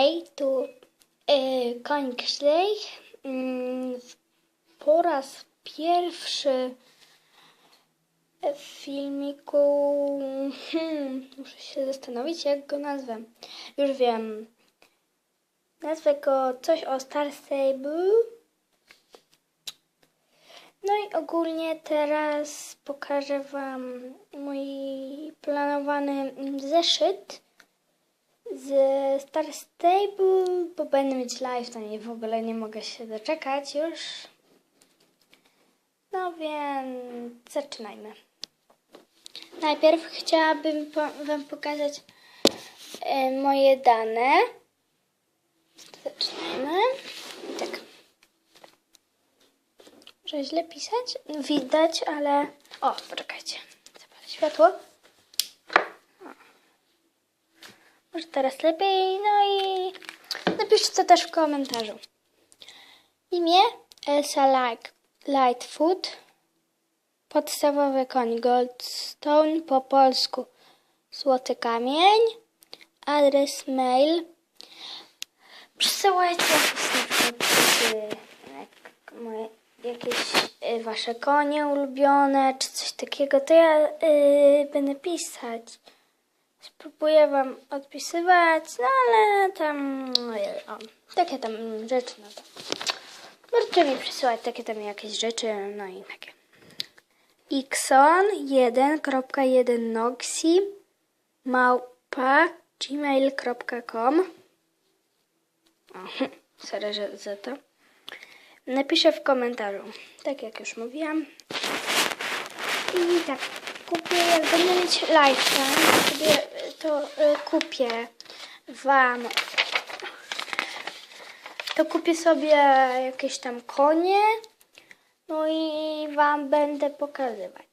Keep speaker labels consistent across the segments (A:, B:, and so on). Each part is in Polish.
A: Hej, tu y, koń. Mm, po raz pierwszy w filmiku. Hmm, muszę się zastanowić, jak go nazwę. Już wiem. Nazwę go coś o Star Stable. No i ogólnie teraz pokażę Wam mój planowany zeszyt z Star Stable, bo będę mieć live, to nie w ogóle nie mogę się doczekać już. No więc zaczynajmy. Najpierw chciałabym po, Wam pokazać e, moje dane. Zaczynajmy. I tak. Może źle pisać? Widać, ale... O, poczekajcie. Zapalę światło. O. Może teraz lepiej. No i napiszcie to też w komentarzu. Imię Elsa Like, Lightfoot. Podstawowy koń Goldstone po polsku. Złoty kamień. Adres mail. Przesyłajcie jakieś y, wasze konie ulubione, czy coś takiego, to ja y, będę pisać. Spróbuję wam odpisywać, no ale tam, no, o, takie tam rzeczy, no to możecie mi przysyłać takie tam jakieś rzeczy, no i takie. Ixon 1.1 Noxi małpa gmail.com Sorry że za to. Napiszę w komentarzu, tak jak już mówiłam. I tak, kupię, jak będę mieć live, to sobie to y, kupię wam. To kupię sobie jakieś tam konie. No i wam będę pokazywać.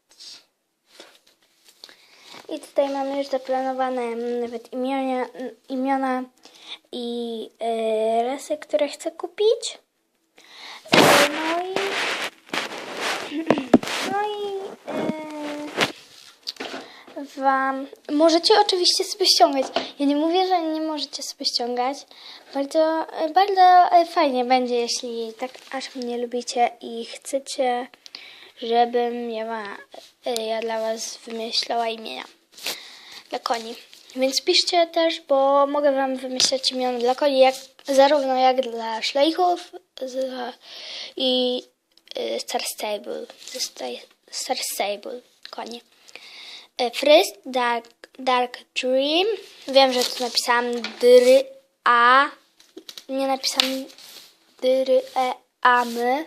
A: I tutaj mamy już zaplanowane nawet imiona, imiona i y, rasy, które chcę kupić. No i wam możecie oczywiście sobie ściągać. Ja nie mówię, że nie możecie sobie ściągać. Bardzo, bardzo fajnie będzie, jeśli tak aż mnie lubicie i chcecie, żebym miała, y, ja dla was wymyślała imienia dla koni. Więc piszcie też, bo mogę wam wymyślać imiona dla koni, jak, zarówno jak dla szlejchów i y, Star Stable, Star Stable, konie. Y, Fryst, Dark, Dark Dream. Wiem, że tu napisałam dry, a nie napisałam dry, e, a my.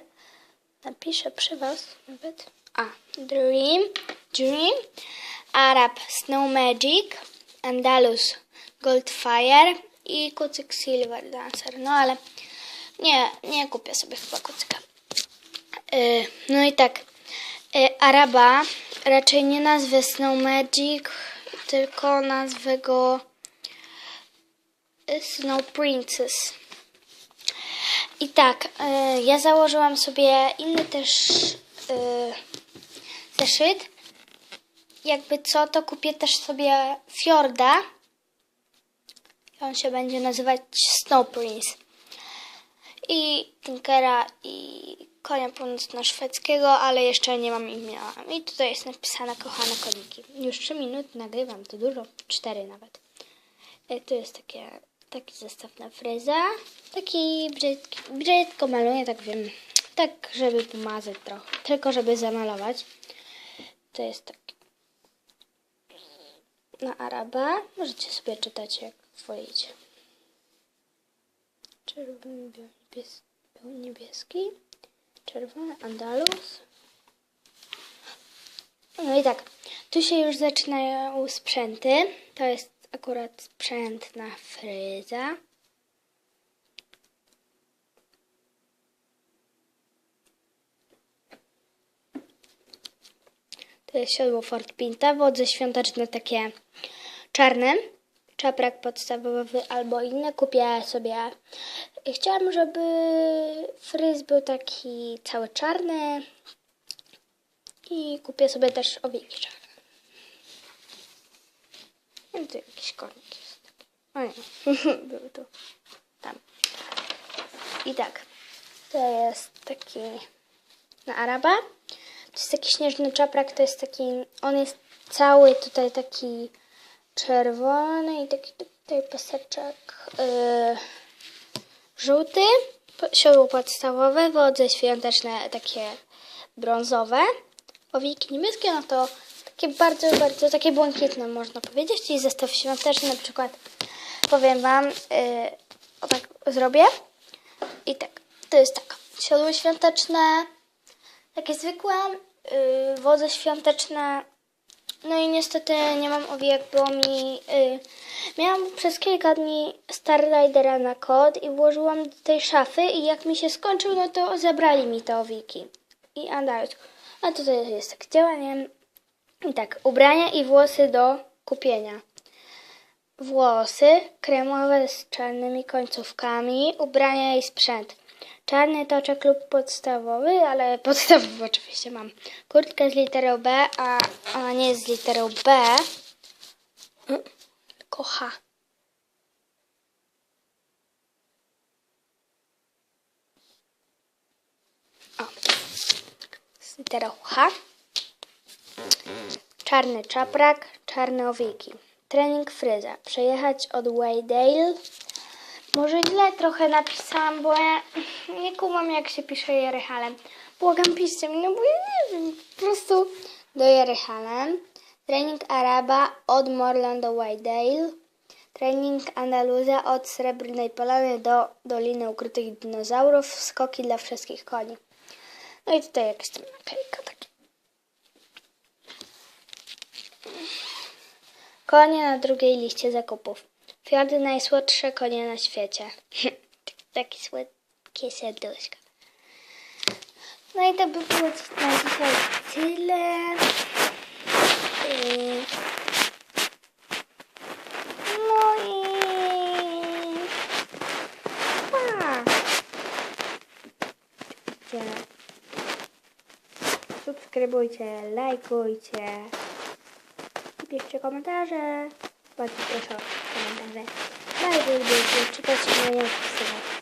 A: Napiszę przy was nawet. A, Dream, Dream, Arab Snow Magic, Andalus Goldfire i kucyk Silver Dancer. No ale nie, nie kupię sobie chyba kucyka. Yy, no i tak, yy, Araba raczej nie nazwę Snow Magic, tylko nazwę go yy, Snow Princess. I tak, y, ja założyłam sobie inny też y, zeszyt. Jakby co, to kupię też sobie Fjorda. On się będzie nazywać Snow Prince. I Tinkera i konia północno-szwedzkiego, ale jeszcze nie mam imienia. I tutaj jest napisane kochane koniki. Już 3 minuty nagrywam, to dużo, 4 nawet. E, Tu jest takie, taki zestaw na fryza. Taki brzydki, brzydko maluję, tak wiem. Tak, żeby pomazać trochę. Tylko, żeby zamalować. To jest taki na Araba. Możecie sobie czytać, jak wolicie. Czerwony, biały, niebieski. Czerwony, Andalus. No i tak, tu się już zaczynają sprzęty. To jest akurat sprzęt na fryza. To jest siodło Ford Pinta, wodze świąteczne takie czarne, czaprak podstawowy albo inne. Kupię sobie. Chciałam, żeby fryz był taki cały czarny i kupię sobie też owieki czarne. I tu jakiś konik jest. O nie, był tu. Tam. I tak. To jest taki na Araba. To jest taki śnieżny czaprak, to jest taki, on jest cały tutaj taki czerwony i taki tutaj paseczek yy, żółty. Siodło podstawowe, wodze świąteczne takie brązowe. Owiki niebieskie, no to takie bardzo, bardzo takie błękitne można powiedzieć. I zestaw świąteczny na przykład powiem Wam, yy, o tak zrobię. I tak, to jest tak. Siodło świąteczne, takie zwykłe, yy, wodze świąteczne. No i niestety nie mam owijek, bo mi... Yy, miałam przez kilka dni Star Ridera na kod i włożyłam do tej szafy i jak mi się skończył, no to zabrali mi te owiki. I Andajut. A tutaj jest tak działanie. I tak, ubrania i włosy do kupienia. Włosy kremowe z czarnymi końcówkami, ubrania i sprzęt. Czarny toczek lub podstawowy, ale podstawowy oczywiście mam. Kurtka z literą B, a ona nie jest z literą B, H. O. Z literą H. Czarny czaprak, czarne owiki. Trening fryza. Przejechać od Waydale. Może źle trochę napisałam, bo ja nie kumam jak się pisze Jerychalem. Błagam, piszcie mi, no bo ja nie wiem. Po prostu do Jerychalem. Trening Araba od Morland do Waydale. Trening Andaluzja od Srebrnej Polany do Doliny Ukrytych Dinozaurów. Skoki dla wszystkich koni. No i tutaj jakaś tam naklejka taka. Konie na drugiej liście zakupów. Fiordy najsłodsze konie na świecie. Takie słodkie serduszka. No i to by było na dzisiaj tyle. No i... Pa! Subskrybujcie, lajkujcie. Piszcie komentarze. Bardzo proszę o komentarze. Bardzo lubię czytać i nie wpisywać.